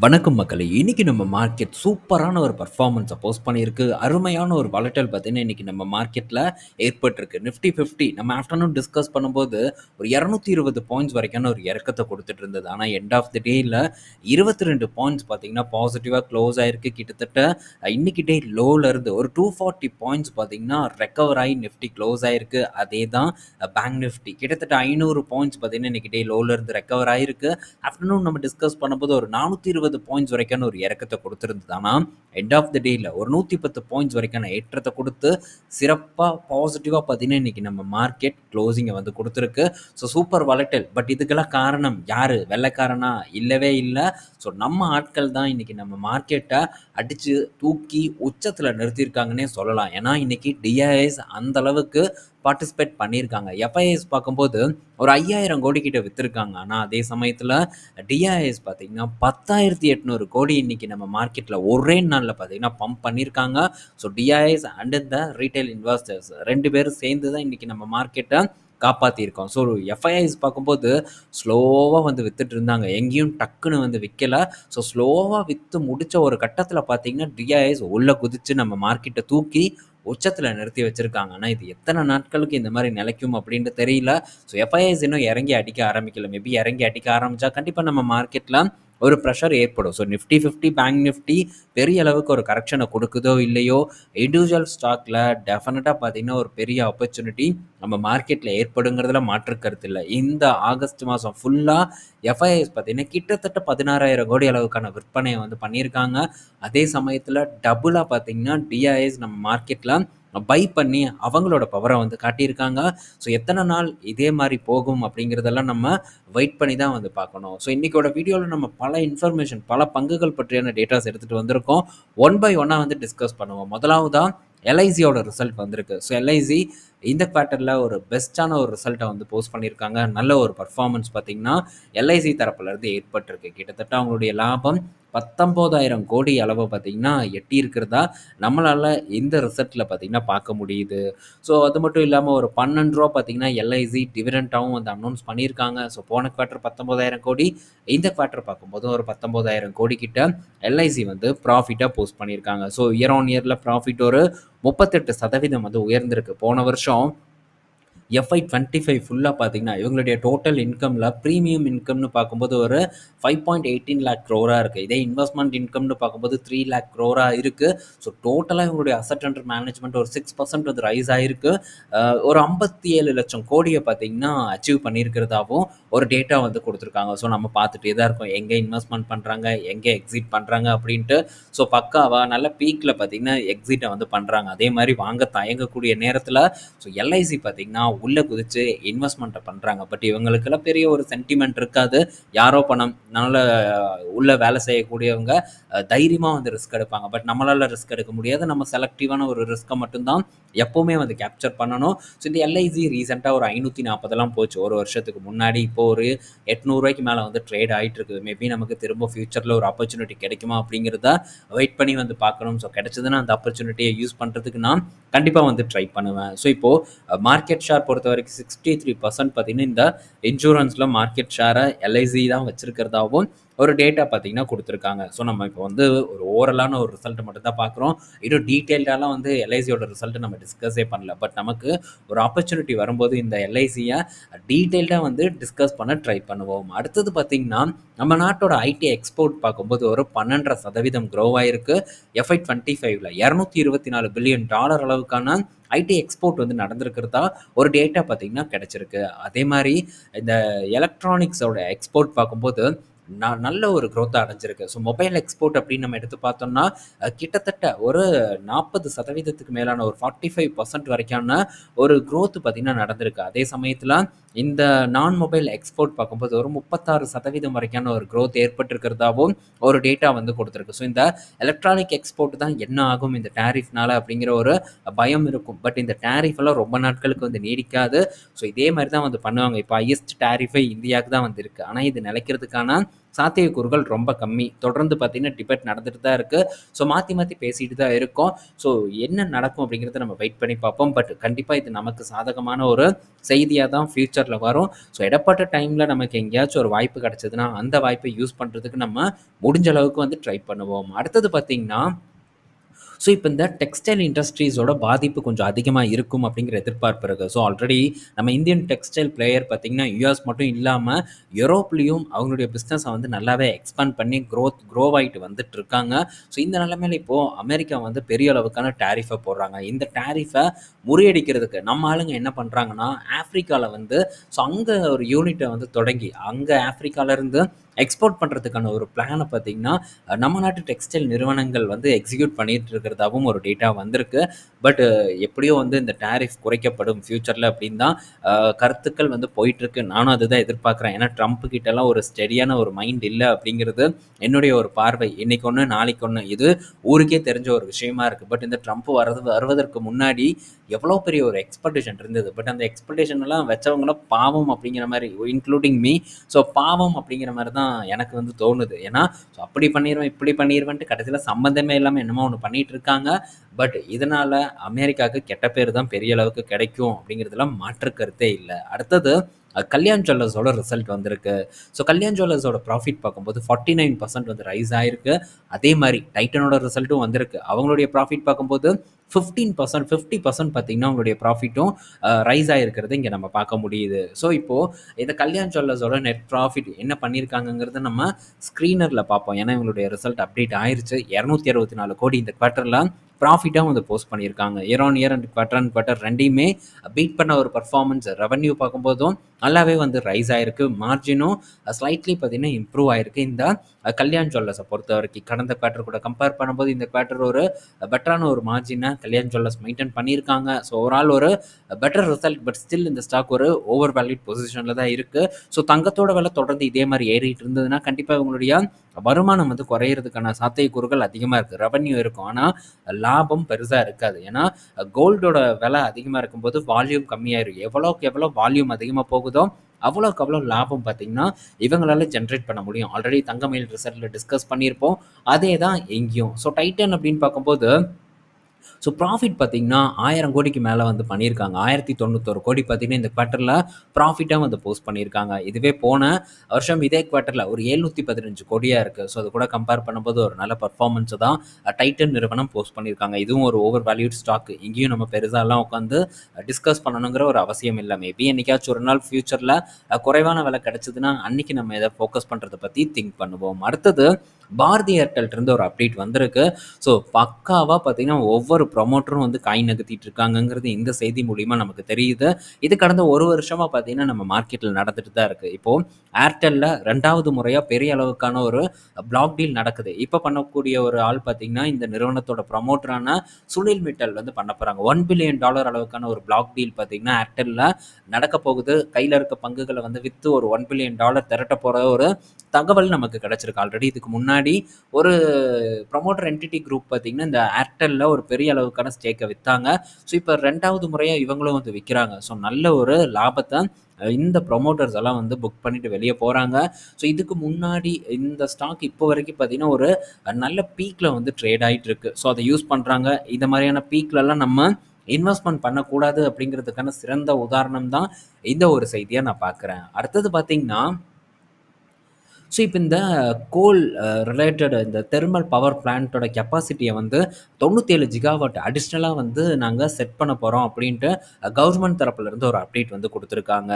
வணக்கம் மக்களே! இன்னைக்கு நம்ம மார்க்கெட் சூப்பரான ஒரு பர்ஃபார்மன்ஸை போஸ்ட் பண்ணியிருக்கு. அருமையான ஒரு வளட்டல் பார்த்தீங்கன்னா, இன்னைக்கு நம்ம மார்க்கெட்டில் ஏற்பட்டிருக்கு. நிஃப்டி 50 நம்ம ஆஃப்டர்நூன் டிஸ்கஸ் பண்ணும்போது, ஒரு 220 பாயிண்ட்ஸ் வரைக்கான ஒரு இறக்கத்தை கொடுத்துட்டு இருந்தது. ஆனால் எண்ட் ஆஃப் தி டேயில் இருபத்தி ரெண்டு பாயிண்ட்ஸ் பார்த்தீங்கன்னா, பாசிட்டிவாக க்ளோஸ் ஆயிருக்கு. கிட்டத்தட்ட இன்றைக்கி இன்னைக்கு டே லோவிலேருந்து ஒரு டூ ஃபார்ட்டி பாயிண்ட்ஸ் பார்த்தீங்கன்னா, ரெக்கவர் ஆகி நிஃப்டி க்ளோஸ் ஆயிருக்கு. அதே தான் பேங்க் நிஃப்டி. கிட்டத்தட்ட ஐநூறு பாயிண்ட்ஸ் பார்த்தீங்கன்னா, இன்னைக்கு டே லோவிலேருந்து ரெக்கவர் ஆயிருக்கு. ஆஃப்டர்நூன் நம்ம டிஸ்கஸ் பண்ணும்போது ஒரு நானூற்றி இருபது 420 பாயிண்ட்ஸ் வரைக்கான ஒரு இறக்கத்தை குடுத்திருந்தது. எண்ட் ஆஃப் தி டேல ஒரு 110 பாயிண்ட்ஸ் வரைக்கான ஏற்றத்தை கொடுத்து சிறப்பாக பாசிட்டிவாக பார்த்தீங்கன்னா, இன்னைக்கு நம்ம மார்க்கெட் க்ளோசிங்கை வந்து கொடுத்துருக்கு ஸோ சூப்பர் வலட்டல் பட் இதுக்கெல்லாம் காரணம் யாரு? வெள்ளைக்காரனா? இல்லவே இல்லை ஸோ நம்ம ஆட்கள் தான் இன்னைக்கு நம்ம மார்க்கெட்டை அடிச்சு தூக்கி உச்சத்தில் நிறுத்தியிருக்காங்கன்னே சொல்லலாம். ஏன்னா, இன்னைக்கு டிஐஎஸ் அந்த அளவுக்கு பார்ட்டிசிபேட் பண்ணியிருக்காங்க. எஃப்ஐஎஸ் பார்க்கும்போது ஒரு 5000 கோடி கிட்ட விற்றுருக்காங்க ஆனால் அதே சமயத்தில் டிஐஎஸ் பார்த்தீங்கன்னா, 10,800 கோடி இன்றைக்கி நம்ம மார்க்கெட்டில் ஒரே நாளில் பார்த்தீங்கன்னா, பம்ப் பண்ணியிருக்காங்க. So DIIs and the retail investors ரெண்டு பேரும் சேர்ந்து தான் இன்றைக்கி நம்ம மார்க்கெட்டை காப்பாற்றியிருக்கோம் ஸோ எஃப்ஐஐஸ் பார்க்கும்போது ஸ்லோவாக வந்து வித்துட்டு இருந்தாங்க. எங்கேயும் டக்குன்னு வந்து விற்கலை ஸோ ஸ்லோவாக விற்று முடித்த ஒரு கட்டத்தில் பார்த்தீங்கன்னா, டிஐஎஸ் உள்ளே குதித்து நம்ம மார்க்கெட்டை தூக்கி உச்சத்தில் நிறுத்தி வச்சுருக்காங்க ஆனால் இது எத்தனை நாட்களுக்கு இந்த மாதிரி நிலைக்கும் அப்படின்ட்டு தெரியல. ஸோ எஃப்ஐஎஸ் இன்னும் இறங்கி அடிக்க ஆரம்பிக்கல. மேபி இறங்கி அடிக்க ஆரம்பித்தா கண்டிப்பாக நம்ம மார்க்கெட்டில் ஒரு ப்ரெஷர் ஏற்படும். ஸோ நிஃப்டி 50, பேங்க் நிஃப்டி பெரிய அளவுக்கு ஒரு கரெக்ஷனை கொடுக்குதோ இல்லையோ, இண்டிவிஜுவல் ஸ்டாக்ல டெஃபினட்டாக பார்த்தீங்கன்னா, ஒரு பெரிய ஆப்பர்ச்சுனிட்டி நம்ம மார்க்கெட்டில் ஏற்படுங்கிறதுல மாற்று கருத்து இந்த ஆகஸ்ட் மாதம் ஃபுல்லாக எஃப்ஐஎஸ் பார்த்தீங்கன்னா, கிட்டத்தட்ட 16,000 கோடி அளவுக்கான விற்பனையை வந்து பண்ணியிருக்காங்க. அதே சமயத்தில் டபுளாக பார்த்தீங்கன்னா, டிஐஎஸ் நம்ம மார்க்கெட்டில் பை பண்ணி அவங்களோட பவரை வந்து காட்டியிருக்காங்க. ஸோ எத்தனை நாள் இதே மாதிரி போகும் அப்படிங்கிறதெல்லாம் நம்ம வெயிட் பண்ணி தான் வந்து பார்க்கணும். ஸோ இன்றைக்கோட வீடியோவில் நம்ம பல இன்ஃபர்மேஷன் பல பங்குகள் பற்றியான டேட்டாஸ் எடுத்துகிட்டு வந்திருக்கோம். ஒன் பை ஒன்னாக வந்து டிஸ்கஸ் பண்ணுவோம். முதலாவதா எல்ஐசியோட ரிசல்ட் வந்திருக்கு. ஸோ எல்ஐசி இந்த குவார்ட்டரில் ஒரு பெஸ்ட்டான ஒரு ரிசல்ட்டை வந்து போஸ்ட் பண்ணியிருக்காங்க. நல்ல ஒரு பர்ஃபார்மன்ஸ் பார்த்தீங்கன்னா, எல்ஐசி தரப்புலேருந்து ஏற்பட்டிருக்கு. கிட்டத்தட்ட அவங்களுடைய லாபம் 19,000 கோடி அளவு பார்த்தீங்கன்னா, எட்டியிருக்கிறதா நம்மளால் இந்த ரிசல்ட்டில் பார்த்தீங்கன்னா பார்க்க முடியுது. ஸோ அது மட்டும் இல்லாமல் ஒரு பன்னெண்டு ரூபா பார்த்தீங்கன்னா, எல்ஐசி டிவிடெண்ட்டாகவும் வந்து அனௌன்ஸ் பண்ணியிருக்காங்க. ஸோ போன குவார்ட்டர் 19,000 கோடி, இந்த குவார்ட்டர் பார்க்கும்போது ஒரு 19,000 கோடி கிட்ட எல்ஐசி வந்து ப்ராஃபிட்டாக போஸ்ட் பண்ணியிருக்காங்க. ஸோ இயர் ஆன் இயரில் ப்ராஃபிட் ஒரு முப்பத்தெட்டு சதவீதம் வந்து உயர்ந்திருக்கு. போன வருஷம் எஃப்ஐ டுவெண்ட்டி ஃபைவ் ஃபுல்லாக பார்த்தீங்கன்னா, இவங்களுடைய டோட்டல் இன்கமில் ப்ரீமியம் இன்கம்னு பார்க்கும்போது ஒரு 5.18 லேக் க்ரோராக இருக்குது இதே இன்வெஸ்ட்மெண்ட் இன்கம்னு பார்க்கும்போது த்ரீ லேக் க்ரோராக இருக்குது ஸோ டோட்டலாக இவங்களுடைய அசெட் அண்டர் மேனேஜ்மெண்ட் ஒரு சிக்ஸ் பர்சன்ட் வந்து ரைஸ் ஆகிருக்கு ஒரு ஐம்பத்தி ஏழு லட்சம் கோடியை பார்த்தீங்கன்னா, அச்சீவ் பண்ணியிருக்கிறதாவும் ஒரு டேட்டா வந்து கொடுத்துருக்காங்க. ஸோ நம்ம பார்த்துட்டே தான் இருக்கோம். எங்கே இன்வெஸ்ட்மெண்ட் பண்ணுறாங்க எங்கே எக்ஸிட் பண்ணுறாங்க அப்படின்ட்டு. ஸோ பக்காவாக நல்ல பீக்கில் பார்த்தீங்கன்னா, எக்ஸிட்டை வந்து பண்ணுறாங்க அதே மாதிரி வாங்க தயங்கக்கூடிய நேரத்தில் ஸோ எல்ஐசி பார்த்தீங்கன்னா, உள்ள குதிச்சு இன்வெஸ்ட்மெண்ட்டை பண்ணுறாங்க பட் இவங்களுக்கெல்லாம் பெரிய ஒரு சென்டிமெண்ட் இருக்காது. யாரோ பணம் நல்ல உள்ள வேலை செய்யக்கூடியவங்க தைரியமாக வந்து ரிஸ்க் எடுப்பாங்க. பட் நம்மளால் ரிஸ்க் எடுக்க முடியாது. நம்ம செலக்டிவான ஒரு ரிஸ்க்கை மட்டும்தான் எப்போவுமே வந்து கேப்சர் பண்ணணும். ஸோ இந்த எல்ஐசி ரீசெண்டாக ஒரு 540லாம் போச்சு. ஒரு வருஷத்துக்கு முன்னாடி. இப்போ ஒரு எட்நூறுரூவாய்க்கு மேலே வந்து ட்ரேட் ஆகிட்டு இருக்குது. மேபி நமக்கு திரும்ப ஃப்யூச்சரில் ஒரு ஆப்பர்ச்சுனிட்டி கிடைக்குமா அப்படிங்கிறத வெயிட் பண்ணி வந்து பார்க்கணும். ஸோ கிடைச்சதுன்னா அந்த ஆப்பர்ச்சுனிட்டியை யூஸ் பண்ணுறதுக்கு நான் கண்டிப்பாக வந்து ட்ரை பண்ணுவேன். ஸோ இப்போ மார்க்கெட் ஷேர் பொறுத்த வரைக்கும் சிக்ஸ்டி த்ரீ பர்சன்ட் பார்த்தீங்கன்னா, இந்த இன்சூரன்ஸில் மார்க்கெட் ஷேரை எல்ஐசி தான் வச்சுருக்கிறதாகவும் ஒரு டேட்டா பார்த்தீங்கன்னா கொடுத்துருக்காங்க ஸோ நம்ம இப்போ வந்து ஒரு ஓரலான ஒரு ரிசல்ட் மட்டும் தான் பார்க்குறோம். இன்னும் டீட்டெயில்டாலாம் வந்து எல்ஐசியோட ரிசல்ட்டு நம்ம டிஸ்கஸே பண்ணல. பட் நமக்கு ஒரு ஆப்பர்ச்சுனிட்டி வரும்போது இந்த எல்ஐசியை டீட்டெயில்டாக வந்து டிஸ்கஸ் பண்ண ட்ரை பண்ணுவோம். அடுத்தது பார்த்தீங்கன்னா, நம்ம நாட்டோட ஐடி எக்ஸ்போர்ட் பார்க்கும்போது ஒரு 12.5% க்ரோ ஆயிருக்கு. எஃப்ஐ 25ல 224 பில்லியன் டாலர் அளவுக்கான ஐடி எக்ஸ்போர்ட் வந்து நடந்திருக்கிறதா ஒரு டேட்டா பார்த்தீங்கன்னா கிடச்சிருக்கு அதே மாதிரி இந்த எலக்ட்ரானிக்ஸோட எக்ஸ்போர்ட் பார்க்கும்போது நான் நல்ல ஒரு குரோத்த அடைஞ்சிருக்கு. ஸோ மொபைல் எக்ஸ்போர்ட் அப்படின்னு நம்ம எடுத்து பார்த்தோம்னா, கிட்டத்தட்ட ஒரு 40% மேலான ஒரு 45% வரைக்கான ஒரு குரோத் பார்த்திங்கன்னா நடந்திருக்கு. அதே சமயத்தில் இந்த நான் மொபைல் எக்ஸ்போர்ட் பார்க்கும்போது ஒரு 36% வரைக்கான ஒரு க்ரோத் ஏற்பட்டிருக்கிறதாவும் ஒரு டேட்டா வந்து கொடுத்துருக்கு ஸோ இந்த எலக்ட்ரானிக் எக்ஸ்போர்ட் தான் என்ன ஆகும் இந்த டேரிஃப்னால அப்படிங்கிற ஒரு பயம் இருக்கும். பட் இந்த டேரிஃப் எல்லாம் ரொம்ப நாட்களுக்கு வந்து நீடிக்காது. ஸோ இதே மாதிரி தான் வந்து பண்ணுவாங்க. இப்போ ஹையஸ்ட் டேரிஃபே இந்தியாவுக்கு தான் வந்து ஆனால் இது நிலைக்கிறதுக்கான சாத்தியக்கூறுகள் ரொம்ப கம்மி. தொடர்ந்து பார்த்தீங்கன்னா டிபேட் நடந்துட்டு தான் இருக்குது ஸோ மாற்றி மாற்றி பேசிட்டு தான் இருக்கோம். ஸோ என்ன நடக்கும் அப்படிங்கிறத நம்ம வெயிட் பண்ணி பார்ப்போம். பட் கண்டிப்பாக இது நமக்கு சாதகமான ஒரு செய்தியாக தான் ஃப்யூச்சரில் வரும். ஸோ இடப்பட்ட டைமில் நமக்கு எங்கேயாச்சும் ஒரு வாய்ப்பு கிடச்சதுன்னா அந்த வாய்ப்பை யூஸ் பண்ணுறதுக்கு நம்ம முடிஞ்ச அளவுக்கு வந்து ட்ரை பண்ணுவோம். அடுத்தது பார்த்திங்கன்னா ஸோ இப்போ இந்த டெக்ஸ்டைல் இண்டஸ்ட்ரீஸோட பாதிப்பு கொஞ்சம் அதிகமாக இருக்கும் அப்படிங்கிற எதிர்பார்ப்பு இருக்குது ஸோ ஆல்ரெடி நம்ம இந்தியன் டெக்ஸ்டைல் பிளேயர் பார்த்திங்கன்னா யூஎஸ் மட்டும் இல்லாமல் யூரோப்லேயும் அவங்களுடைய பிஸ்னஸை வந்து நல்லாவே எக்ஸ்பேண்ட் பண்ணி க்ரோத் க்ரோ ஆகிட்டு வந்துட்டு இருக்காங்க ஸோ இந்த நிலைமையில இப்போது அமெரிக்கா வந்து பெரிய அளவுக்கான டேரிஃபை போடுறாங்க. இந்த டேரிஃபை முறியடிக்கிறதுக்கு நம்ம ஆளுங்க என்ன பண்ணுறாங்கன்னா ஆஃப்ரிக்காவில் வந்து ஸோ அங்கே ஒரு யூனிட்டை வந்து தொடங்கி அங்கே ஆஃப்ரிக்காவிலேருந்து எக்ஸ்போர்ட் பண்ணுறதுக்கான ஒரு பிளானை பார்த்திங்கன்னா நம்ம நாட்டு டெக்ஸ்டைல் நிறுவனங்கள் வந்து எக்ஸிக்யூட் பண்ணிட்டு இருக்கிறதாவும் ஒரு டேட்டா வந்திருக்கு. பட் எப்படியோ வந்து இந்த டேரிஃப் குறைக்கப்படும் ஃப்யூச்சரில் அப்படின்னு தான் கருத்துக்கள் வந்து போயிட்டுருக்கு. நானும் அதுதான் எதிர்பார்க்குறேன். ஏன்னா ட்ரம்ப் கிட்டலாம் ஒரு ஸ்டெடியான ஒரு மைண்ட் இல்லை அப்படிங்கிறது என்னுடைய ஒரு பார்வை. இன்னைக்கு ஒன்று நாளைக்கு ஒன்று இது ஊருக்கே தெரிஞ்ச ஒரு விஷயமா இருக்குது பட் இந்த ட்ரம்ப் வரது வருவதற்கு முன்னாடி எவ்வளோ பெரிய ஒரு எக்ஸ்பெக்டேஷன் இருந்தது. பட் அந்த எக்ஸ்பெக்டேஷன் எல்லாம் வச்சவங்களாம் பாவம் அப்படிங்கிற மாதிரி இன்க்ளூடிங் மீ ஸோ பாவம் அப்படிங்கிற மாதிரி தான் எனக்கு வந்து தோணுது. ஏன்னா ஸோ அப்படி பண்ணிடுவேன் இப்படி பண்ணிடுவேன்ட்டு கடைசியில் சம்மந்தமே இல்லாமல் என்னமோ ஒன்று பண்ணிட்டு இருக்காங்க. பட் இதனால் அமெரிக்காவுக்கு கெட்ட பேர் தான் பெரிய அளவுக்கு கிடைக்கும் அப்படிங்கிறதுலாம் மாற்று கருத்தே இல்லை. அடுத்தது கல்யாண் ஜுவல்லர்ஸோட ரிசல்ட் வந்திருக்கு. ஸோ கல்யாண் ஜுவல்லர்ஸோட ப்ராஃபிட் பார்க்கும்போது ஃபார்ட்டி நைன் பர்சன்ட் வந்து ரைஸ் ஆயிருக்கு. அதே மாதிரி டைட்டனோட ரிசல்ட்டும் வந்திருக்கு. அவங்களுடைய ப்ராஃபிட் பார்க்கும்போது ஃபிஃப்டீன் பர்சன்ட் ஃபிஃப்டி பர்சன்ட் பார்த்தீங்கன்னா அவங்களுடைய ப்ராஃபிட்டும் ரைஸ் ஆகிருக்கிறது இங்கே நம்ம பார்க்க முடியுது. ஸோ இப்போது இந்த கல்யாண் ஜுவல்லர்ஸோட நெட் ப்ராஃபிட் என்ன பண்ணியிருக்காங்கிறத நம்ம ஸ்க்ரீனரில் பார்ப்போம். ஏன்னா இவங்களுடைய ரிசல்ட் அப்டேட் ஆயிருச்சு. இரநூத்தி அறுபத்தி நாலு கோடி இந்த குவார்ட்டரில் ப்ராஃபிட்டாகவும் வந்து போஸ்ட் பண்ணியிருக்காங்க. Year on year and quarter and quarter ரெண்டையுமே பீட் பண்ண ஒரு பர்ஃபார்மன்ஸ் ரெவன்யூ பார்க்கும்போதும் நல்லாவே வந்து ரைஸ் ஆயிருக்கு. மார்ஜினும் ஸ்லைட்லி பார்த்தீங்கன்னா இம்ப்ரூவ் ஆயிருக்கு. இந்த கல்யாண் ஜுவல்லர்ஸை பொறுத்த வரைக்கும் கடந்த குவார்டர் கூட கம்பேர் பண்ணும்போது இந்த குவார்டர் ஒரு பெட்டரான ஒரு மார்ஜினை கல்யாண் ஜுவல்லர்ஸ் மெயின்டைன் பண்ணியிருக்காங்க. ஸோ ஓவரால் ஒரு பெட்டர் ரிசல்ட் பட் ஸ்டில் இந்த ஸ்டாக் ஒரு ஓவர் வேல்யூட் பொசிஷனில் தான் இருக்குது ஸோ தங்கத்தோட விலை தொடர்ந்து இதே மாதிரி ஏறிட்டு இருந்ததுன்னா கண்டிப்பாக இவங்களுடைய வருமானம் வந்து குறையிறதுக்கான சாத்தியக்கூறுகள் அதிகமாக இருக்குது ரெவன்யூ இருக்கும். ஆனால் லாபம் பெருசாக இருக்காது. ஏன்னா கோல்டோட விலை அதிகமாக இருக்கும்போது வால்யூம் கம்மியாயிரும். எவ்வளோக்கு எவ்வளோ வால்யூம் அதிகமாக போகுதோ அவ்வளோக்கு அவ்வளோ லாபம் பார்த்தீங்கன்னா இவங்களால ஜென்ரேட் பண்ண முடியும். ஆல்ரெடி தங்கமயில் ரிசல்ட்டில் டிஸ்கஸ் பண்ணியிருப்போம். அதே தான் எங்கேயும் ஸோ டைட்டன் அப்படின்னு பார்க்கும்போது ஸோ ப்ராஃபிட் பார்த்திங்கன்னா ஆயிரம் கோடிக்கு மேலே வந்து பண்ணியிருக்காங்க. ஆயிரத்தி தொண்ணூத்தொரு கோடி பார்த்திங்கன்னா இந்த குவார்ட்டரில் ப்ராஃபிட்டாக வந்து போஸ்ட் பண்ணியிருக்காங்க. இதுவே போன வருஷம் இதே குவார்ட்டரில் ஒரு எழுநூற்றி பதினஞ்சு கோடியாக இருக்குது ஸோ அது கூட கம்பேர் பண்ணும்போது ஒரு நல்ல பர்ஃபார்மன்ஸை தான் டைட்டன் நிறுவனம் போஸ்ட் பண்ணியிருக்காங்க. இதுவும் ஒரு ஓவர் வேல்யூட் ஸ்டாக் இங்கேயும் நம்ம பெருசாலாம் உட்காந்து டிஸ்கஸ் பண்ணணுங்கிற ஒரு அவசியம் இல்லை. மேபி என்னைக்காச்சும் ஒரு நாள் ஃப்யூச்சரில் குறைவான விலை கிடச்சிதுன்னா அன்றைக்கி நம்ம இதை ஃபோக்கஸ் பண்ணுறதை பற்றி திங்க் பண்ணுவோம். அடுத்தது பாரதி ஏர்டெல்ட்டிருந்து ஒரு அப்டேட் வந்திருக்கு. ஸோ பக்காவாக பார்த்தீங்கன்னா ஒவ்வொரு ப்ரொமோட்டரும் வந்து காய் நகர்த்திட்டு இருக்காங்கங்கிறது இந்த செய்தி மூலிமா நமக்கு தெரியுது. இது கடந்த ஒரு வருஷமாக பார்த்தீங்கன்னா நம்ம மார்க்கெட்டில் நடந்துட்டு தான் இருக்குது இப்போது ஏர்டெல்லில் ரெண்டாவது முறையாக பெரிய அளவுக்கான ஒரு பிளாக் டீல் நடக்குது. இப்போ பண்ணக்கூடிய ஒரு ஆள் பார்த்தீங்கன்னா இந்த நிறுவனத்தோட ப்ரொமோட்டரான சுனில் மிட்டல் வந்து பண்ண போகிறாங்க ஒன் பில்லியன் டாலர் அளவுக்கான ஒரு பிளாக் டீல் பார்த்தீங்கன்னா ஏர்டெல்லில் நடக்க போகுது. கையில் இருக்க பங்குகளை வந்து விற்று ஒரு ஒன் பில்லியன் டாலர் திரட்ட போகிற ஒரு தகவல் நமக்கு கிடச்சிருக்கு ஆல்ரெடி இதுக்கு முன்னாடி ஒரு ப்ரொமோட்டர் என்டிட்டி குரூப் பார்த்திங்கன்னா இந்த ஏர்டெல்லில் ஒரு பெரிய அளவுக்கான ஸ்டேக்கை விற்றாங்க ஸோ இப்போ ரெண்டாவது முறையாக இவங்களும் வந்து விற்கிறாங்க ஸோ நல்ல ஒரு லாபத்தை இந்த ப்ரொமோட்டர்ஸ் எல்லாம் வந்து புக் பண்ணிட்டு வெளியே போகிறாங்க ஸோ இதுக்கு முன்னாடி இந்த ஸ்டாக் இப்போ வரைக்கும் பார்த்தீங்கன்னா ஒரு நல்ல பீக்கில் வந்து ட்ரேட் ஆகிட்டு இருக்கு ஸோ அதை யூஸ் பண்ணுறாங்க இந்த மாதிரியான பீக்லலாம் நம்ம இன்வெஸ்ட்மெண்ட் பண்ணக்கூடாது அப்படிங்கிறதுக்கான சிறந்த உதாரணம் தான் இந்த ஒரு செய்தியாக நான் பார்க்குறேன். அடுத்தது பார்த்திங்கன்னா ஸோ இப்போ இந்த கோல் ரிலேட்டட் இந்த தெர்மல் பவர் பிளான்ட்டோட கெப்பாசிட்டியை வந்து தொண்ணூற்றேழு ஜிகாவாட் அடிஷ்னலாக வந்து நாங்கள் செட் பண்ண போகிறோம் அப்படின்ட்டு கவர்மெண்ட் தரப்புலேருந்து ஒரு அப்டேட் வந்து கொடுத்துருக்காங்க.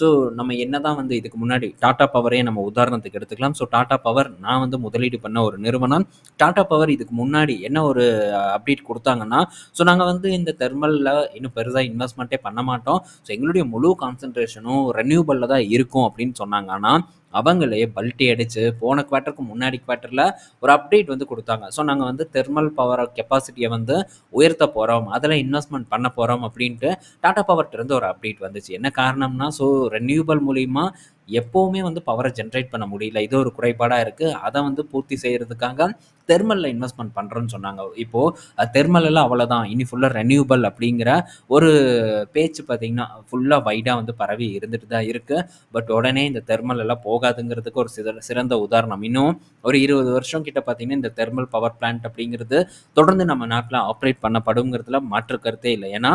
ஸோ நம்ம என்ன தான் வந்து இதுக்கு முன்னாடி டாட்டா பவரே நம்ம உதாரணத்துக்கு எடுத்துக்கலாம். ஸோ டாட்டா பவர் நான் வந்து முதலீடு பண்ண ஒரு நிறுவனம். டாட்டா பவர் இதுக்கு முன்னாடி என்ன ஒரு அப்டேட் கொடுத்தாங்கன்னா ஸோ நாங்கள் வந்து இந்த தெர்மலில் இன்னும் பெருசாக இன்வெஸ்ட்மெண்ட்டே பண்ண மாட்டோம். ஸோ எங்களுடைய முழு கான்சன்ட்ரேஷனும் ரெனியூபலில் தான் இருக்கும் அப்படின்னு சொன்னாங்க. ஆனால் அவங்களே பல்ட்டி அடித்து போன குவார்ட்டருக்கு முன்னாடி குவார்ட்டரில் ஒரு அப்டேட் வந்து கொடுத்தாங்க. ஸோ நாங்கள் வந்து தெர்மல் பவர் கெப்பாசிட்டியை வந்து உயர்த்த போகிறோம் அதில் இன்வெஸ்ட்மெண்ட் பண்ண போகிறோம் அப்படின்ட்டு டாடா பவர்கிட்ட இருந்து ஒரு அப்டேட் வந்துச்சு. என்ன காரணம்னா ஸோ ரெனியூவல் மூலிமா எப்போவுமே வந்து பவரை ஜென்ரேட் பண்ண முடியல. இது ஒரு குறைபாடாக இருக்குது அதை வந்து பூர்த்தி செய்கிறதுக்காக தெர்மலில் இன்வெஸ்ட்மெண்ட் பண்ணுறோன்னு சொன்னாங்க. இப்போது தெர்மலெல்லாம் அவ்வளோதான் இனி ஃபுல்லாக ரெனியூபிள் அப்படிங்கிற ஒரு பேச்சு பார்த்திங்கன்னா ஃபுல்லாக வைடாக வந்து பரவி இருந்துட்டு தான் இருக்குது பட் உடனே இந்த தெர்மல் எல்லாம் போகாதுங்கிறதுக்கு ஒரு சித சிறந்த உதாரணம். இன்னும் ஒரு இருபது வருஷம் கிட்ட பார்த்தீங்கன்னா இந்த தெர்மல் பவர் பிளான்ட் அப்படிங்கிறது தொடர்ந்து நம்ம நாட்டில் ஆப்ரேட் பண்ணப்படுங்கிறதுல மாற்று கருத்தே இல்லை. ஏன்னா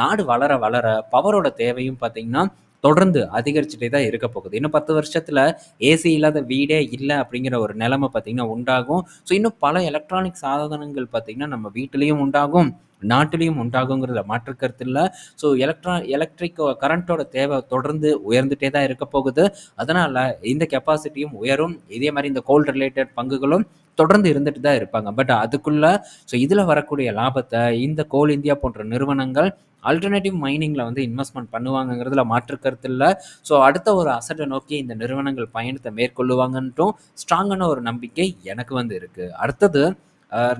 நாடு வளர வளர பவரோட தேவையும் பார்த்தீங்கன்னா தொடர்ந்து அதிகரிச்சுட்டே தான் இருக்க போகுது. இன்னும் பத்து வருஷத்தில் ஏசி இல்லாத வீடே இல்லை அப்படிங்கிற ஒரு நிலைமை பார்த்திங்கன்னா உண்டாகும். ஸோ இன்னும் பல எலக்ட்ரானிக் சாதனங்கள் பார்த்திங்கன்னா நம்ம வீட்டிலையும் உண்டாகும் நாட்டிலையும் உண்டாகுங்கிறத மாற்றுக்கருத்து இல்லை. ஸோ எலக்ட்ரா எலக்ட்ரிக் கரண்ட்டோட தேவை தொடர்ந்து உயர்ந்துட்டே தான் இருக்க போகுது. அதனால் இந்த கெப்பாசிட்டியும் உயரும். இதே மாதிரி இந்த கோல் ரிலேட்டட் பங்குகளும் தொடர்ந்து இருந்துட்டு தான் இருப்பாங்க. பட் அதுக்குள்ள ஸோ இதில் வரக்கூடிய லாபத்தை இந்த கோல் இந்தியா போன்ற நிறுவனங்கள் ஆல்டர்னேட்டிவ் மைனிங்கில் வந்து இன்வெஸ்ட்மெண்ட் பண்ணுவாங்கங்கிறதுல மாற்று கருத்து இல்லை. ஸோ அடுத்த ஒரு அசட்டை நோக்கி இந்த நிறுவனங்கள் பயணத்தை மேற்கொள்ளுவாங்கன்ட்டும் ஸ்ட்ராங்கான ஒரு நம்பிக்கை எனக்கு வந்து இருக்குது அடுத்தது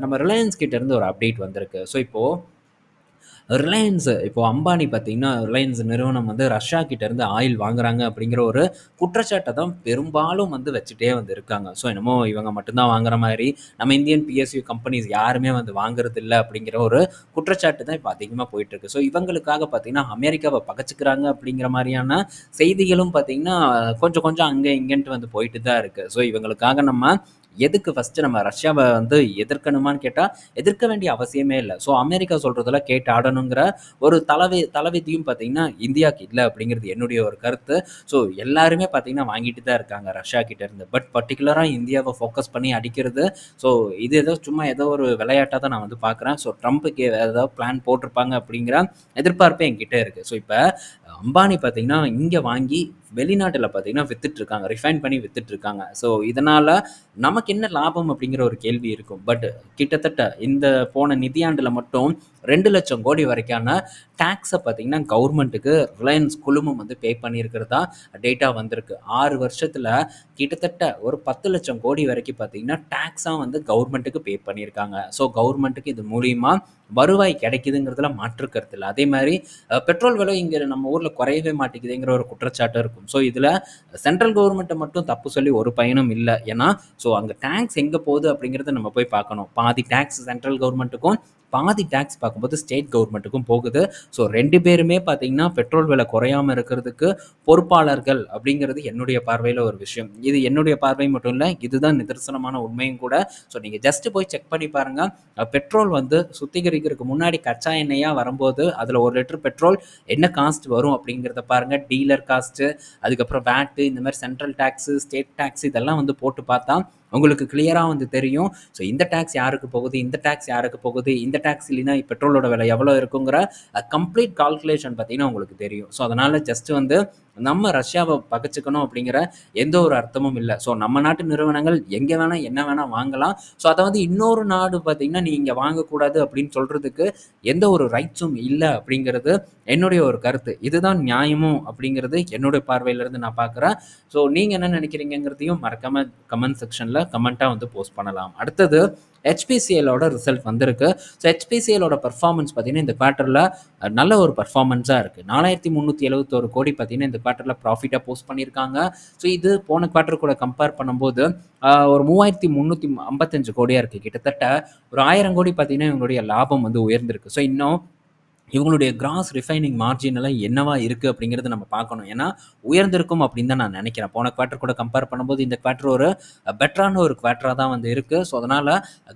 நம்ம ரிலையன்ஸ் கிட்டேருந்து ஒரு அப்டேட் வந்திருக்கு. ஸோ இப்போது ரிலையன்ஸு இப்போது அம்பானி பார்த்திங்கன்னா ரிலையன்ஸ் நிறுவனம் வந்து ரஷ்யா கிட்டேருந்து ஆயில் வாங்குறாங்க அப்படிங்கிற ஒரு குற்றச்சாட்டை தான் பெரும்பாலும் வந்து வச்சுட்டே வந்து இருக்காங்க. ஸோ என்னமோ இவங்க மட்டும்தான் வாங்குற மாதிரி நம்ம இந்தியன் பிஎஸ்யூ கம்பெனிஸ் யாருமே வந்து வாங்குறது இல்லை அப்படிங்கிற ஒரு குற்றச்சாட்டு தான் இப்போ அதிகமாக போயிட்டுருக்கு. ஸோ இவங்களுக்காக பார்த்திங்கன்னா அமெரிக்காவை பகச்சிக்கிறாங்க அப்படிங்கிற மாதிரியான செய்திகளும் பார்த்திங்கன்னா கொஞ்சம் கொஞ்சம் அங்கே இங்கேன்ட்டு வந்து போயிட்டு தான் இருக்குது ஸோ இவங்களுக்காக நம்ம எதுக்கு ஃபஸ்ட்டு நம்ம ரஷ்யாவை வந்து எதிர்க்கணுமான்னு கேட்டால் எதிர்க்க வேண்டிய அவசியமே இல்லை. ஸோ அமெரிக்கா சொல்கிறதெல்லாம் கேட்டு ஆடணுங்கிற ஒரு தலைவி தலைவிதியும் பார்த்திங்கன்னா இந்தியாவுக்கு இல்லை அப்படிங்கிறது என்னுடைய ஒரு கருத்து. ஸோ எல்லாருமே பார்த்திங்கன்னா வாங்கிட்டு தான் இருக்காங்க ரஷ்யா கிட்டேருந்து பட் பர்டிகுலராக இந்தியாவை ஃபோக்கஸ் பண்ணி அடிக்கிறது ஸோ இது ஏதோ சும்மா ஏதோ ஒரு விளையாட்டாக தான் நான் வந்து பார்க்குறேன் ஸோ ட்ரம்ப்புக்கு ஏதாவது பிளான் போட்டிருப்பாங்க அப்படிங்கிற எதிர்பார்ப்பு என்கிட்ட இருக்குது ஸோ இப்போ அம்பானி பார்த்திங்கன்னா இங்கே வாங்கி வெளிநாட்டில் பார்த்தீங்கன்னா வித்துட்ருக்காங்க ரிஃபைன் பண்ணி வித்துட்ருக்காங்க ஸோ இதனால் நமக்கு என்ன லாபம் அப்படிங்கிற ஒரு கேள்வி இருக்கும். பட் கிட்டத்தட்ட இந்த போன நிதியாண்டில் மட்டும் ரெண்டு லட்சம் கோடி வரைக்கான டேக்ஸை பார்த்தீங்கன்னா கவர்மெண்ட்டுக்கு ரிலையன்ஸ் குழுமம் வந்து பே பண்ணியிருக்கிறதா டேட்டா வந்திருக்கு. ஆறு வருஷத்தில் கிட்டத்தட்ட ஒரு பத்து லட்சம் கோடி வரைக்கும் பார்த்தீங்கன்னா டேக்ஸாக வந்து கவர்மெண்ட்டுக்கு பே பண்ணியிருக்காங்க. ஸோ கவர்மெண்ட்டுக்கு இது மூலியமாக வருவாய் கிடைக்குதுங்கிறதுல மாற்றுக்கிறது இல்லை. அதே மாதிரி பெட்ரோல் விலை இங்கே நம்ம ஊரில் குறையவே மாட்டேங்குதுங்கிற ஒரு குற்றச்சாட்டு இருக்கும். ஸோ இதில் சென்ட்ரல் கவர்மெண்ட்டை மட்டும் தப்பு சொல்லி ஒரு பயனும் இல்லை. ஏன்னா ஸோ அங்கே டேக்ஸ் எங்கே போகுது அப்படிங்கிறத நம்ம போய் பார்க்கணும். பாதி டேக்ஸ் சென்ட்ரல் கவர்மெண்ட்டுக்கும் பாதி டேக்ஸ் பார்க்கும்போது ஸ்டேட் கவர்மெண்ட்டுக்கும் போகுது. ஸோ ரெண்டு பேருமே பார்த்தீங்கன்னா பெட்ரோல் விலை குறையாமல் இருக்கிறதுக்கு பொறுப்பாளர்கள் அப்படிங்கிறது என்னுடைய பார்வையில் ஒரு விஷயம். இது என்னுடைய பார்வை மட்டும் இல்லை இதுதான் நிதர்சனமான உண்மையும் கூட. ஸோ நீங்கள் ஜஸ்ட் போய் செக் பண்ணி பாருங்கள் பெட்ரோல் வந்து சுத்திகரிக்கிறதுக்கு முன்னாடி கச்சா எண்ணெயாக வரும்போது அதில் ஒரு லிட்டர் பெட்ரோல் என்ன காஸ்ட் வரும் அப்படிங்கிறத பாருங்கள் டீலர் காஸ்ட்டு அதுக்கப்புறம் வேட்டு இந்த மாதிரி சென்ட்ரல் டேக்ஸு ஸ்டேட் டேக்ஸ் இதெல்லாம் வந்து போட்டு பார்த்தா உங்களுக்கு கிளியராக வந்து தெரியும். ஸோ இந்த டேக்ஸ் யாருக்கு போகுது? இந்த டேக்ஸ் யாருக்கு போகுது? இந்த டேக்ஸ் இல்லைன்னா பெட்ரோலோட விலை எவ்வளோ இருக்குங்கிற கம்ப்ளீட் கால்குலேஷன் பார்த்தீங்கன்னா உங்களுக்கு தெரியும். ஸோ அதனால் ஜஸ்ட் வந்து நம்ம ரஷ்யாவை பகச்சுக்கணும் அப்படிங்கிற எந்த ஒரு அர்த்தமும் இல்லை. ஸோ நம்ம நாட்டு நிறுவனங்கள் எங்கே வேணால் என்ன வேணால் வாங்கலாம். ஸோ அதை வந்து இன்னொரு நாடு பார்த்திங்கன்னா நீ இங்கே வாங்கக்கூடாது அப்படின்னு சொல்கிறதுக்கு எந்த ஒரு ரைட்ஸும் இல்லை அப்படிங்கிறது என்னுடைய ஒரு கருத்து. இதுதான் நியாயமும் அப்படிங்கிறது என்னுடைய பார்வையிலேருந்து நான் பார்க்குறேன் ஸோ நீங்கள் என்ன நினைக்கிறீங்கிறதையும் மறக்காமல் கமெண்ட் செக்ஷனில் கமெண்ட்டாக வந்து போஸ்ட் பண்ணலாம். அடுத்தது ஹெச்பிசிஎலோட ரிசல்ட் வந்திருக்கு. ஸோ ஹெச்பிசிஎலோட பர்ஃபார்மன்ஸ் பார்த்தீங்கன்னா இந்த குவார்ட்டரில் நல்ல ஒரு பர்ஃபார்மன்ஸாக இருக்குது நாலாயிரத்தி முந்நூற்றி எழுபத்தோரு கோடி பார்த்தீங்கன்னா இந்த குவார்ட்டரில் ப்ராஃபிட்டாக போஸ்ட் பண்ணியிருக்காங்க. ஸோ இது போன குவார்ட்டர் கூட கம்பேர் பண்ணும்போது ஒரு மூவாயிரத்தி முந்நூற்றி ஐம்பத்தஞ்சு கோடியாக இருக்குது கிட்டத்தட்ட ஒரு ஆயிரம் கோடி பார்த்தீங்கன்னா இவங்களுடைய லாபம் வந்து உயர்ந்திருக்கு. ஸோ இன்னும் இவங்களுடைய கிராஸ் ரிஃபைனிங் மார்ஜின் எல்லாம் என்னவா இருக்குது அப்படிங்கிறது நம்ம பார்க்கணும். ஏன்னா உயர்ந்திருக்கும் அப்படின்னு தான் நான் நினைக்கிறேன். போன குவார்ட்டர் கூட கம்பேர் பண்ணும்போது இந்த குவார்ட்டர் ஒரு பெட்டரான ஒரு குவார்ட்டராக தான் வந்து இருக்குது ஸோ அதனால்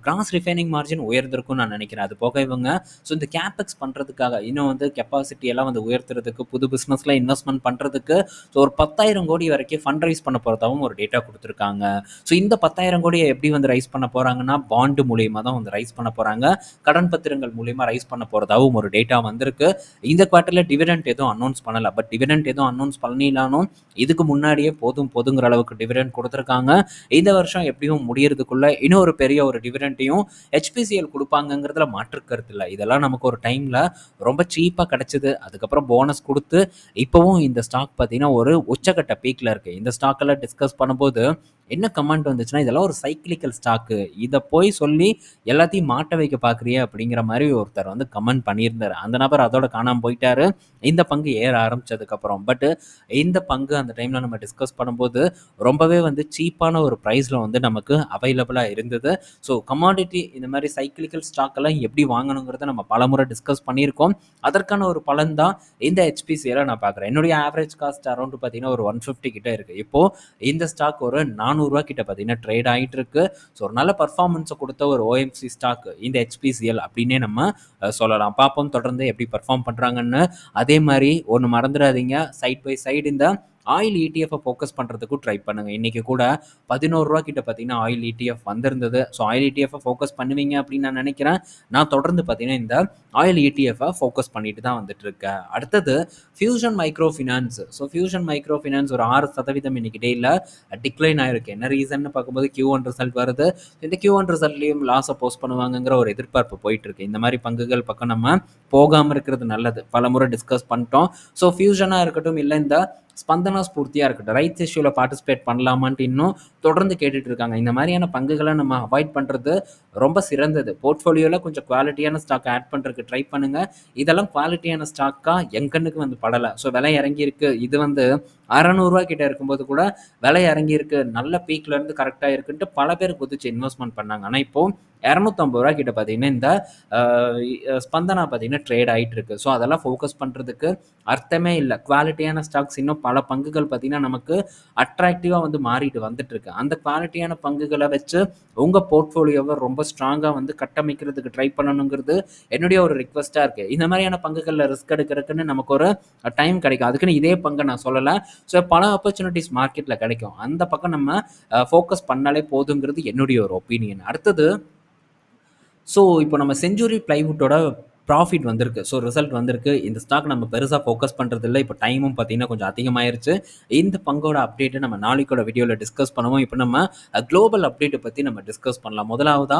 கிராஸ் ரிஃபைனிங் மார்ஜின் உயர்ந்திருக்கும்னு நான் நினைக்கிறேன். அது போக இவங்க ஸோ இந்த கேப்பெக்ஸ் பண்ணுறதுக்காக இன்னும் வந்து கெப்பாசிட்டி எல்லாம் வந்து உயர்த்துறதுக்கு புது பிஸ்னஸில் இன்வெஸ்ட்மெண்ட் பண்ணுறதுக்கு ஸோ ஒரு பத்தாயிரம் கோடி வரைக்கும் ஃபண்ட் ரைஸ் பண்ண போகிறதாகவும் ஒரு டேட்டா கொடுத்துருக்காங்க. ஸோ இந்த பத்தாயிரம் கோடியை எப்படி வந்து ரைஸ் பண்ண போகிறாங்கன்னா பாண்டு மூலியமாக தான் வந்து ரைஸ் பண்ண போகிறாங்க கடன் பத்திரங்கள் மூலியமாக ரைஸ் பண்ண போகிறதாகவும் ஒரு டேட்டா வந்திருக்கு. இந்த குவார்ட்டரில் டிவிடெண்ட் எதுவும் அனௌன்ஸ் பண்ணலை. பட் டிவிடெண்ட் எதுவும் அனௌன்ஸ் பண்ணலானும் இதுக்கு முன்னாடியே போதும் போதுங்கிற அளவுக்கு டிவிடெண்ட் கொடுத்துருக்காங்க. இந்த வருஷம் எப்படியும் முடியறதுக்குள்ள இன்னொரு பெரிய ஒரு டிவிடெண்ட்டையும் ஹெச்பிசிஎல் கொடுப்பாங்கங்கிறதுல மாற்று கருத்து இல்லை. இதெல்லாம் நமக்கு ஒரு டைமில் ரொம்ப சீப்பாக கிடச்சிது. அதுக்கப்புறம் போனஸ் கொடுத்து இப்போவும் இந்த ஸ்டாக் பார்த்தீங்கன்னா ஒரு உச்சக்கட்ட பீக்கில் இருக்குது இந்த ஸ்டாக்கெல்லாம் டிஸ்கஸ் பண்ணும்போது என்ன கமெண்ட் வந்துச்சுன்னா, "இதெல்லாம் ஒரு சைக்கிளிக்கல் ஸ்டாக்கு. இதை போய் சொல்லி எல்லாத்தையும் மாட்ட வைக்க பார்க்குறியே!" அப்படிங்கிற மாதிரி ஒருத்தர் வந்து கமெண்ட் பண்ணியிருந்தாரு. அந்த நபர் அதோட காணாமல் போயிட்டாரு. இந்த பங்கு ஏற ஆரம்பிச்சதுக்கப்புறம். பட்டு இந்த பங்கு அந்த டைமில் நம்ம டிஸ்கஸ் பண்ணும்போது, ரொம்பவே வந்து சீப்பான ஒரு ப்ரைஸில் வந்து நமக்கு அவைலபிளாக இருந்தது. ஸோ கமாடிட்டி இந்த மாதிரி சைக்கிளிக்கல் ஸ்டாக்கெல்லாம் எப்படி வாங்கணுங்கிறத நம்ம பலமுறை டிஸ்கஸ் பண்ணியிருக்கோம். அதற்கான ஒரு பலன் தான் இந்த ஹெச்பிசியில் நான் பார்க்குறேன். என்னுடைய ஆவரேஜ் காஸ்ட் அரௌண்ட் பார்த்தீங்கன்னா, ஒரு 150 கிட்ட இருக்குது இப்போது இந்த ஸ்டாக் ஒரு நானூறு 400 கிட்ட பார்த்தீங்கன்னா ட்ரேட் ஆகிட்டு இருக்கு. ஸோ ஒரு நல்ல பர்ஃபார்மன்ஸை கொடுத்த ஒரு ஓஎம்சி ஸ்டாக் இந்த ஹெச்பிசிஎல் அப்படின்னே நம்ம சொல்லலாம். பார்ப்போம் தொடர்ந்து எப்படி பர்ஃபார்ம் பண்றாங்கன்னு. அதே மாதிரி ஒண்ணு மறந்துடாதீங்க சைட் பை சைடு இந்த ஆயில் இடிஎஃப்பை ஃபோக்கஸ் பண்ணுறதுக்கும் ட்ரை பண்ணுங்க. இன்றைக்கி கூட பதினோருவா கிட்ட பார்த்தீங்கன்னா, ஆயில் இடிஎஃப் வந்திருந்தது. ஸோ ஆயில் இடிஎஃப்பை ஃபோக்கஸ் பண்ணுவீங்க அப்படின்னு நான் நினைக்கிறேன் நான் தொடர்ந்து பார்த்தீங்கன்னா, இந்த ஆயில் இடிஎஃப்பை ஃபோக்கஸ் பண்ணிட்டு தான் வந்துட்டு இருக்கேன். அடுத்தது fusion micro finance. So fusion micro finance ஒரு ஆறு சதவீதம் இன்னைக்கு டேயில் டிக்ளைன் ஆயிருக்கு. என்ன ரீசன்னு பார்க்கும்போது Q1 ரிசல்ட் வருது. இந்த கியூ ஒன் ரிசல்ட்லேயும் லாஸை போஸ்ட் பண்ணுவாங்கங்கிற ஒரு எதிர்பார்ப்பு போயிட்டு இருக்கு. இந்த மாதிரி பங்குகள் பக்கம் நம்ம போகாமல் இருக்கிறது நல்லது. பலமுறை டிஸ்கஸ் பண்ணிட்டோம். ஸோ ஃபியூஷனாக இருக்கட்டும், இல்லை இந்த ஸ்பந்தனா ஸ்பூர்த்தியாக இருக்கட்டும். ரைட்ஸ் இஷ்யூவில் பார்ட்டிசிபேட் பண்ணலாமான்ட்டு இன்னும் தொடர்ந்து கேட்டுட்டு இருக்காங்க. இந்த மாதிரியான பங்குகளை நம்ம அவாய்ட் பண்ணுறது ரொம்ப சிறந்தது. போர்ட்ஃபோலியோவில் கொஞ்சம் குவாலிட்டியான ஸ்டாக் ஆட் பண்ணுறதுக்கு ட்ரை பண்ணுங்கள் இதெல்லாம் குவாலிட்டியான ஸ்டாக்காக என் கண்ணுக்கு வந்து படலை ஸோ விலை இறங்கியிருக்கு. இது வந்து ரூ. 600 கிட்ட இருக்கும்போது கூட விலை இறங்கியிருக்கு. நல்ல பீக்லேருந்து கரெக்டாக இருக்குன்ட்டு பல பேர் குதிச்சு இன்வெஸ்ட்மெண்ட் பண்ணாங்க. ஆனால் இப்போது இரநூத்தம்பது ரூபா கிட்ட பார்த்தீங்கன்னா, இந்த ஸ்பந்தனா பார்த்தீங்கன்னா ட்ரேட் ஆகிட்டு இருக்கு. ஸோ அதெல்லாம் ஃபோக்கஸ் பண்ணுறதுக்கு அர்த்தமே இல்லை குவாலிட்டியான ஸ்டாக்ஸ் இன்னும் பல பங்குகள் பார்த்தீங்கன்னா, நமக்கு அட்ராக்டிவாக வந்து மாறிட்டு வந்துட்டு இருக்கு. அந்த குவாலிட்டியான பங்குகளை வச்சு உங்கள் போர்ட்ஃபோலியோவை ரொம்ப ஸ்ட்ராங்காக வந்து கட்டமைக்கிறதுக்கு ட்ரை பண்ணணுங்கிறது என்னுடைய ஒரு ரிக்வஸ்ட்டாக இருக்குது இந்த மாதிரியான பங்குகளில் ரிஸ்க் எடுக்கிறதுக்குன்னு நமக்கு ஒரு டைம் கிடைக்கும். அதுக்குன்னு இதே பங்கை நான் சொல்லலை ஸோ பல ஆப்பர்ச்சுனிட்டிஸ் மார்க்கெட்டில் கிடைக்கும். அந்த பக்கம் நம்ம ஃபோக்கஸ் பண்ணாலே போதுங்கிறது என்னுடைய ஒரு ஒப்பீனியன். அடுத்தது ஸோ இப்போ நம்ம செஞ்சுரி பிளைவுட்டோட ப்ராஃபிட் வந்திருக்கு. ஸோ ரிசல்ட் வந்திருக்கு. இந்த ஸ்டாக் நம்ம பெருசாக ஃபோக்கஸ் பண்ணுறதில்ல இப்போ டைமும் பார்த்தீங்கன்னா, கொஞ்சம் அதிகமாயிருச்சு. இந்த பங்கோட அப்டேட்டை நம்ம நாளைக்கோட வீடியோவில் டிஸ்கஸ் பண்ணுவோம். இப்போ நம்ம குளோபல் அப்டேட்டை பற்றி நம்ம டிஸ்கஸ் பண்ணலாம். முதலாவதா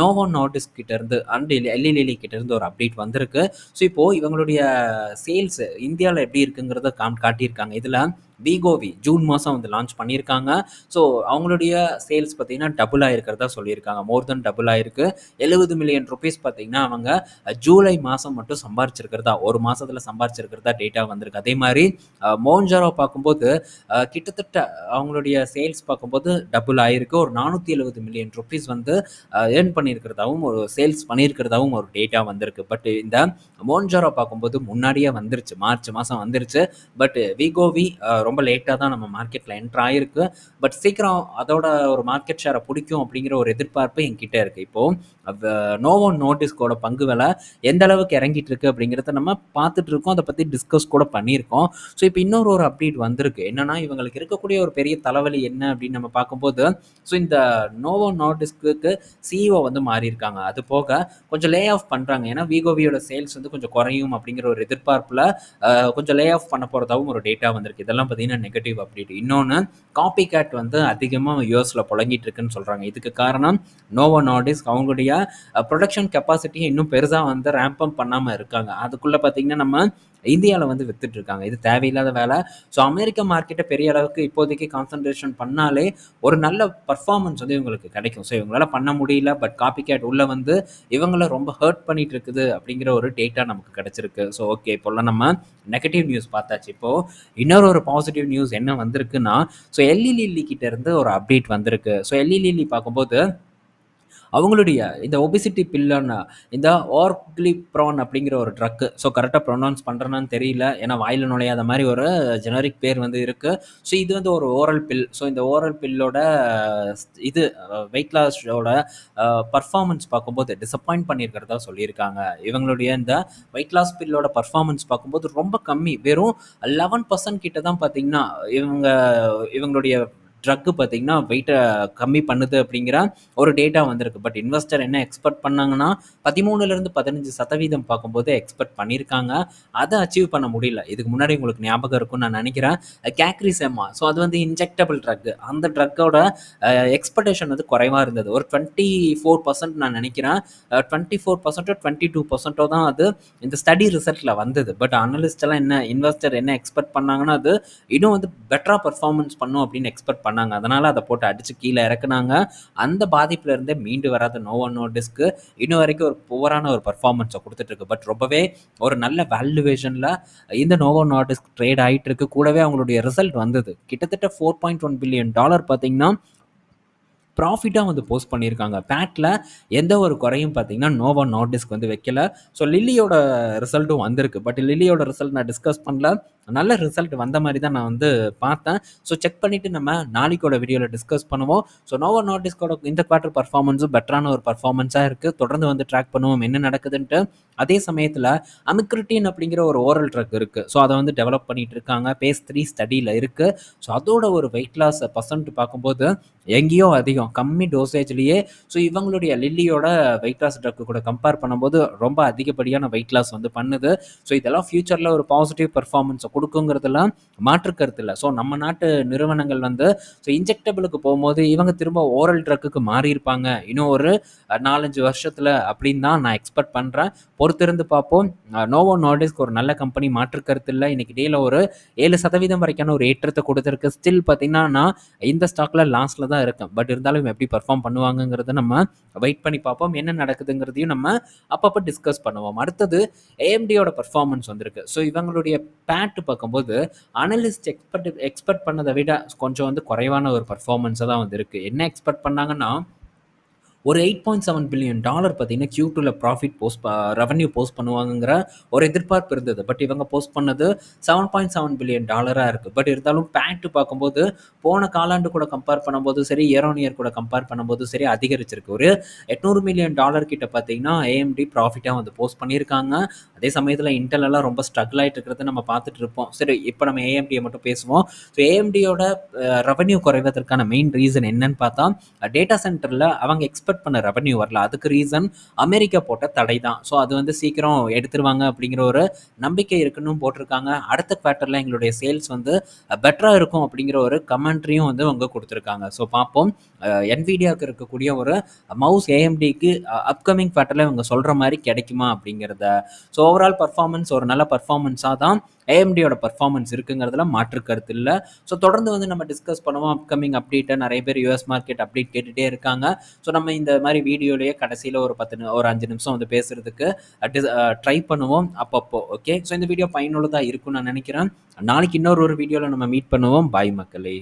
நோவோ நார்டிஸ்க் கிட்டேருந்து அண்ட் எல்இலி கிட்டேருந்து ஒரு அப்டேட் வந்திருக்கு. ஸோ இப்போது இவங்களுடைய சேல்ஸ் இந்தியாவில் எப்படி இருக்குங்கிறத காம் காட்டியிருக்காங்க. இதில் வீகோவி ஜூன் மாதம் வந்து லான்ச் பண்ணியிருக்காங்க. ஸோ அவங்களுடைய சேல்ஸ் பார்த்தீங்கன்னா, டபுள் ஆகிருக்கிறதா சொல்லியிருக்காங்க. மோர் தென் டபுள் ஆகிருக்கு எழுபது மில்லியன் ருபீஸ் பார்த்தீங்கன்னா, அவங்க ஜூலை மாதம் மட்டும் சம்பாரிச்சிருக்கிறதா, ஒரு மாதத்தில் சம்பாரிச்சிருக்கிறதா டேட்டா வந்திருக்கு. அதே மாதிரி மோன்ஜாரோ பார்க்கும்போது கிட்டத்தட்ட அவங்களுடைய சேல்ஸ் பார்க்கும்போது டபுள் ஆகிருக்கு ஒரு நானூற்றி எழுபது மில்லியன் ருபீஸ் வந்து ஏர்ன் பண்ணியிருக்கிறதாவும், ஒரு சேல்ஸ் பண்ணியிருக்கிறதாவும் ஒரு டேட்டா வந்திருக்கு. பட் இந்த மோன்ஜாரோ பார்க்கும்போது முன்னாடியே வந்துருச்சு. மார்ச் மாதம் வந்துருச்சு. பட் வீகோவி ரொம்ப லேட்டாக தான் நம்ம மார்க்கெட்டில் என்ட்ரு ஆயிருக்கு. பட் சீக்கிரம் அதோட ஒரு மார்க்கெட் ஷேரை பிடிக்கும் அப்படிங்கிற ஒரு எதிர்பார்ப்பு என்கிட்ட இருக்குது இப்போது நோவோ நார்டிஸ்க்கோட பங்கு விலை எந்த அளவுக்கு இறங்கிட்டு இருக்கு அப்படிங்கிறத நம்ம பார்த்துட்டு இருக்கோம். அதை பற்றி டிஸ்கஸ் கூட பண்ணியிருக்கோம். ஸோ இப்போ இன்னொரு ஒரு அப்டேட் வந்திருக்கு. என்னன்னா, இவங்களுக்கு இருக்கக்கூடிய ஒரு பெரிய தலைவலி என்ன அப்படின்னு நம்ம பார்க்கும்போது, ஸோ இந்த நோவோ நார்டிஸ்க்கு சிஇஓ வந்து மாறியிருக்காங்க. அது போக கொஞ்சம் லே ஆஃப் பண்ணுறாங்க ஏன்னா வீகோவியோட சேல்ஸ் வந்து கொஞ்சம் குறையும் அப்படிங்கிற ஒரு எதிர்பார்ப்பில் கொஞ்சம் லே ஆஃப் பண்ண போகிறதாவும் ஒரு டேட்டா வந்திருக்கு. இதெல்லாம் பார்த்தீங்கன்னா, நெகட்டிவ் அப்டேட். இன்னொன்னு காப்பி கேட் வந்து அதிகமாக யூஎஸில் புழங்கிட்டு இருக்குன்னு சொல்றாங்க. இதுக்கு காரணம் நோவோ நாடிஸ் அவங்களுடைய ப்ரொடக்ஷன் கெப்பாசிட்டியை இன்னும் பெருசா வந்து ரேம்ப் அப் பண்ணாம இருக்காங்க. அதுக்குள்ள பார்த்தீங்கன்னா, நம்ம இந்தியாவில் வந்து வித்துட்ருக்காங்க இது தேவையில்லாத வேலை ஸோ அமெரிக்க மார்க்கெட்டை பெரிய அளவுக்கு இப்போதைக்கு கான்சன்ட்ரேஷன் பண்ணாலே ஒரு நல்ல பர்ஃபார்மன்ஸ் வந்து இவங்களுக்கு கிடைக்கும். ஸோ இவங்களால பண்ண முடியல. பட் காப்பி கேட் உள்ளே வந்து இவங்கள ரொம்ப ஹர்ட் பண்ணிட்டு இருக்குது அப்படிங்கிற ஒரு டேட்டா நமக்கு கிடைச்சிருக்கு. ஸோ ஓகே இப்போல்லாம் நம்ம நெகட்டிவ் நியூஸ் பார்த்தாச்சு. இப்போது இன்னொரு ஒரு பாசிட்டிவ் நியூஸ் என்ன வந்திருக்குன்னா, ஸோ எல்லி லில்லி கிட்ட இருந்து ஒரு அப்டேட் வந்திருக்கு. ஸோ எல்லி லில்லி பார்க்கும்போது அவங்களுடைய இந்த ஒபிசிட்டி பில்லான இந்த ஆர்க்லிப்ரான் அப்படிங்கிற ஒரு ட்ரக் ஸோ கரெக்டாக ப்ரொனவுன்ஸ் பண்ணுறேன்னு தெரியல. ஏன்னா வாயில் நுழையாத மாதிரி ஒரு ஜெனரிக் பேர் வந்து இருக்குது ஸோ இது வந்து ஒரு ஓரல் பில் ஸோ இந்த ஓரல் பில்லோட இது வெயிட் லாஸோட பர்ஃபார்மன்ஸ் பார்க்கும்போது டிசப்பாயிண்ட் பண்ணியிருக்கிறதா சொல்லியிருக்காங்க. இவங்களுடைய இந்த வெயிட் லாஸ் பில்லோட பர்ஃபார்மன்ஸ் பார்க்கும்போது ரொம்ப கம்மி. வெறும் லெவன் பர்சன்ட் கிட்ட தான் பார்த்தீங்கன்னா இவங்க இவங்களுடைய ட்ரக்கு பார்த்தீங்கன்னா வெயிட்டை கம்மி பண்ணுது அப்படிங்கிற ஒரு டேட்டா வந்திருக்கு. பட் இன்வெஸ்டர் என்ன எக்ஸ்பெக்ட் பண்ணாங்கன்னா பதிமூணுலேருந்து பதினஞ்சு சதவீதம் பார்க்கும்போது எக்ஸ்பெக்ட் பண்ணியிருக்காங்க. அதை அச்சீவ் பண்ண முடியல. இதுக்கு முன்னாடி உங்களுக்கு ஞாபகம் இருக்கும்னு நான் நினைக்கிறேன். கேக்ரிசெமா ஸோ அது வந்து இன்ஜெக்டபிள் ட்ரக் அந்த ட்ரக்கோட எக்ஸ்பெக்டேஷன் வந்து குறைவாக இருந்தது. ஒரு டுவெண்ட்டி ஃபோர் பர்சன்ட் நான் நினைக்கிறேன். டுவெண்ட்டி ஃபோர் பர்சன்ட்டோ டுவெண்ட்டி டூ பர்சன்ட்டோ தான் அது இந்த ஸ்டடி ரிசல்ட்டில் வந்தது. பட் அனலிஸ்டெல்லாம் என்ன இன்வெஸ்டர் என்ன எக்ஸ்பெக்ட் பண்ணாங்கன்னா அது இன்னும் வந்து பெட்டராக பர்ஃபார்மன்ஸ் பண்ணும் அப்படின்னு எக்ஸ்பெக்ட் பண்ணாங்க. அதனால் அதை போட்டு அடித்து கீழே இறக்குனாங்க. அந்த பாதிப்புலேருந்தே மீண்டு வராத நோவோ டிஸ்க்கு இன்ன வரைக்கும் ஒரு புவரான ஒரு பர்ஃபார்மன்ஸை கொடுத்துட்ருக்கு பட் ரொம்பவே ஒரு நல்ல வேல்யூவேஷனில் இந்த நோவோ நார்டிஸ்க் ட்ரேட் ஆகிட்டு இருக்கு. கூடவே அவங்களுடைய ரிசல்ட் வந்தது. கிட்டத்தட்ட $4.1 பில்லியன் டாலர் பார்த்தீங்கன்னா, ப்ராஃபிட்டாக வந்து போஸ்ட் பண்ணியிருக்காங்க. பேட்டில் எந்த ஒரு குறையும் பார்த்தீங்கன்னா, நோட் டிஸ்க் வந்து வைக்கல. ஸோ லில்லியோட ரிசல்ட்டும் வந்திருக்கு. பட் லில்லியோட ரிசல்ட் நான் டிஸ்கஸ் பண்ணல. நல்ல ரிசல்ட் வந்த மாதிரி தான் நான் வந்து பார்த்தேன். ஸோ செக் பண்ணிவிட்டு நம்ம நாளைக்கோட வீடியோவில் டிஸ்கஸ் பண்ணுவோம். ஸோ நோவோ நோட்டிஸ்கோட இந்த குவார்ட்டர் பர்ஃபார்மன்ஸும் பெட்டரான ஒரு பர்ஃபார்மன்ஸாக இருக்குது தொடர்ந்து வந்து ட்ராக் பண்ணுவோம் என்ன நடக்குதுன்ட்டு. அதே சமயத்தில் அமிக்ரிட்டின் அப்படிங்கிற ஒரு ஓரல் ட்ரக் இருக்குது ஸோ அதை வந்து டெவலப் பண்ணிகிட்டு இருக்காங்க. பேஸ் த்ரீ ஸ்டடியில் இருக்குது ஸோ அதோட ஒரு வெயிட் லாஸ் பர்சன்ட் பார்க்கும்போது எங்கேயோ அதிகம். கம்மி டோசேஜ்லேயே ஸோ இவங்களுடைய லில்லியோட வெயிட் லாஸ் ட்ரக்கு கூட கம்பேர் பண்ணும்போது ரொம்ப அதிகப்படியான வெயிட் லாஸ் வந்து பண்ணுது. ஸோ இதெல்லாம் ஃப்யூச்சரில் ஒரு பாசிட்டிவ் பர்ஃபார்மன்ஸை கொடுக்குங்கிறதெல்லாம் மாற்று கருத்து இல்லை ஸோ நம்ம நாட்டு நிறுவனங்கள் வந்து ஸோ இன்ஜெக்டபிளுக்கு போகும்போது இவங்க திரும்ப ஓரல் ட்ரக்குக்கு மாறியிருப்பாங்க. இன்னும் ஒரு நாலஞ்சு வருஷத்தில் அப்படின்னு தான் நான் எக்ஸ்பெக்ட் பண்ணுறேன் பொறுத்திருந்து பார்ப்போம். நோவோ நார்டிஸ்க் ஒரு நல்ல கம்பெனி மாற்று கருத்து இல்லை இன்றைக்கி டேல ஒரு ஏழு சதவீதம் வரைக்கான ஒரு ஏற்றத்தை கொடுத்துருக்கு ஸ்டில் பார்த்தீங்கன்னா, நான் இந்த ஸ்டாக்கில் லாஸ்ட்டில் தான் இருக்கேன். பட் இருந்தாலும் எப்படி பர்ஃபார்ம் பண்ணுவாங்கங்கிறத நம்ம வெயிட் பண்ணி பார்ப்போம். என்ன நடக்குதுங்கிறதையும் நம்ம அப்பப்போ டிஸ்கஸ் பண்ணுவோம். அடுத்தது ஏஎம்டியோட பர்ஃபார்மன்ஸ் வந்திருக்கு. ஸோ இவங்களுடைய பேட் பார்க்கும்போது அனலிஸ்ட் எக்ஸ்பெக்ட் எக்ஸ்பெக்ட் பண்ணத விட கொஞ்சம் வந்து குறைவான ஒரு பர்ஃபார்மன்ஸாக தான் வந்து இருக்குது என்ன எக்ஸ்பெக்ட் பண்ணாங்கன்னா, ஒரு $8.7 பில்லியன் டாலர் பார்த்தீங்கன்னா, Q2ல ப்ராஃபிட் போஸ்ட் ரெவன்யூ போஸ்ட் பண்ணுவாங்கங்கிற ஒரு எதிர்பார்ப்பு இருந்தது. பட் இவங்க போஸ்ட் பண்ணது $7.7 பில்லியன் டாலராக இருக்குது பட் இருந்தாலும் பேண்ட்டு பார்க்கும்போது போன காலாண்டு கூட கம்பேர் பண்ணும்போதும் சரி, இயர் ஆன் இயர் கூட கம்பேர் பண்ணும்போது சரி அதிகரிச்சிருக்கு. ஒரு எட்நூறு மில்லியன் டாலர் கிட்ட பார்த்தீங்கன்னா, ஏஎம்டி ப்ராஃபிட்டாக வந்து போஸ்ட் பண்ணியிருக்காங்க. அதே சமயத்தில் இன்டெல் எல்லாம் ரொம்ப ஸ்ட்ரகிள் ஆகிட்டு இருக்கிறத நம்ம பார்த்துட்டு இருப்போம். சரி இப்போ நம்ம ஏஎம்டியை மட்டும் பேசுவோம். ஸோ ஏஎம்டியோட ரெவன்யூ குறைவதற்கான மெயின் ரீசன் என்னன்னு பார்த்தா, டேட்டா சென்டரில் அவங்க எக்ஸ்பெக்ட் பண்ண ரெவன்யூ வரல. அதுக்கு ரீசன் அமெரிக்கா போட்ட தடை தான். ஸோ அது வந்து சீக்கிரம் எடுத்துருவாங்க அப்படிங்கிற ஒரு நம்பிக்கை இருக்குன்னும் போட்டிருக்காங்க. அடுத்த குவார்ட்டரில் எங்களுடைய சேல்ஸ் வந்து பெட்டராக இருக்கும் அப்படிங்கிற ஒரு கமெண்ட்ரியும் வந்து அவங்க கொடுத்துருக்காங்க ஸோ பார்ப்போம். என்விடியாவுக்கு இருக்கக்கூடிய ஒரு மவுஸ் ஏஎம்டிக்கு அப்கமிங் குவார்ட்டரில் இவங்க சொல்கிற மாதிரி கிடைக்குமா அப்படிங்கிறத. ஸோ ஓவரால் பர்ஃபார்மன்ஸ் ஒரு நல்ல பர்ஃபார்மன்ஸாக தான் ஏஎம்டியோட பர்ஃபார்மன்ஸ் இருக்குங்கிறதுல மாற்று கருத்து இல்லை ஸோ தொடர்ந்து வந்து நம்ம டிஸ்கஸ் பண்ணுவோம். அப்கமிங் அப்டேட்டை நிறைய பேர் யூஎஸ் மார்க்கெட் அப்டேட் கேட்டுகிட்டே இருக்காங்க. ஸோ நம்ம இந்த மாதிரி வீடியோலேயே கடைசியில் ஒரு பத்து ஒரு அஞ்சு நிமிஷம் வந்து பேசுகிறதுக்கு ட்ரை uh, uh, பண்ணுவோம் அப்பப்போ. ஓகே. ஸோ இந்த வீடியோ பயனுள்ளதாக இருக்கும்னு நான் நினைக்கிறேன் நாளைக்கு இன்னொரு ஒரு வீடியோவில் நம்ம மீட் பண்ணுவோம். பாய் மக்களே!